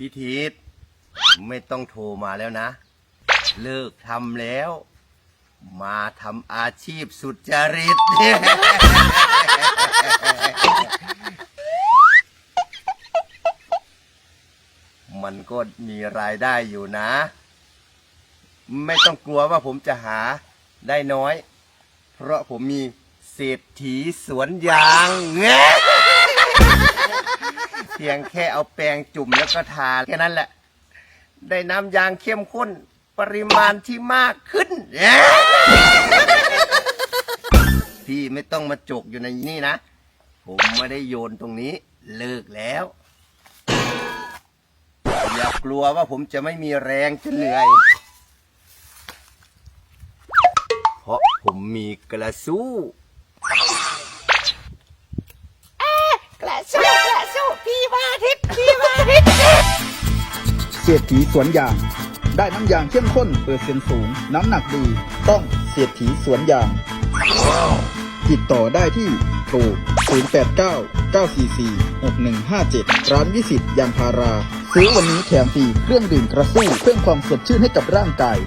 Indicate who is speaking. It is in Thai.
Speaker 1: พี่ทิศไม่ต้องโทรมาแล้วนะ เลิกทำแล้ว มาทำอาชีพสุจริต มันก็มีรายได้อยู่นะ ไม่ต้องกลัวว่าผมจะหาได้น้อย เพราะผมมีเศรษฐีสวนยางเพียงแค่เอาแปรงจุ่มแล้วก็ทาแค่นั้นแหละ ได้น้ำยางเข้มข้นปริมาณที่มากขึ้น พี่ไม่ต้องมาจกอยู่ในนี่นะ ผมไม่ได้โยนตรงนี้ เลิกแล้ว อย่ากลัวว่าผมจะไม่มีแรงจะเหนื่อย เพราะผมมีกระสู้
Speaker 2: เศรษฐีสวนยาง ได้น้ำยางเข้มข้นเปอร์เซ็นต์สูง น้ำหนักดี ต้องเศรษฐีสวนยาง ติดต่อได้ที่โทร089 944 6157 ร้านวิสิตยางพารา ซื้อวันนี้แถมฟรีเครื่องดื่มกระสู้เพิ่มความสดชื่นให้กับร่างกาย